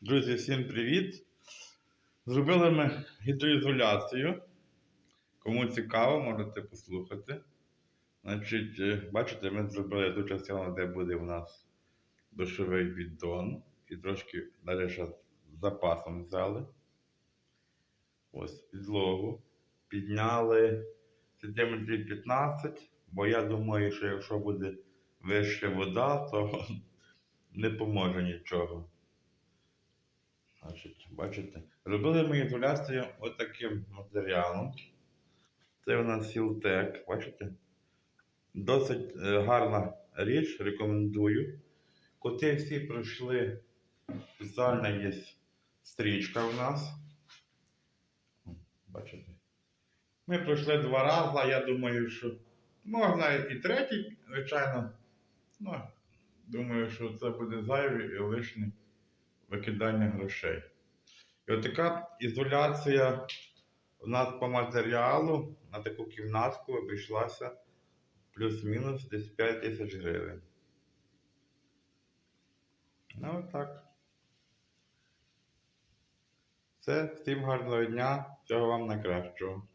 Друзі, всім привіт! Зробили ми гідроізоляцію. Кому цікаво, можете послухати. Значить, е, бачите, ми зробили ту частину, де буде у нас душовий бідон. І трошки далі ще з запасом взяли. Ось підлогу. Підняли сантиметрів 15, бо я думаю, що якщо буде вища вода, то не поможе нічого. Значить, бачите, робили ми ізоляцію отаким матеріалом. Це у нас Сілтек, бачите? Досить е, гарна річ, рекомендую. Коти всі пройшли, спеціальна є стрічка у нас. Бачите? Ми пройшли два рази, я думаю, що можна і третій, звичайно. Ну, думаю, що це буде зайве і лишнє викидання грошей. І от така ізоляція у нас по матеріалу на таку кімнатку обійшлася плюс-мінус десь 5 тисяч гривень. Ну отак. Все, всім гарного дня, всього вам найкращого.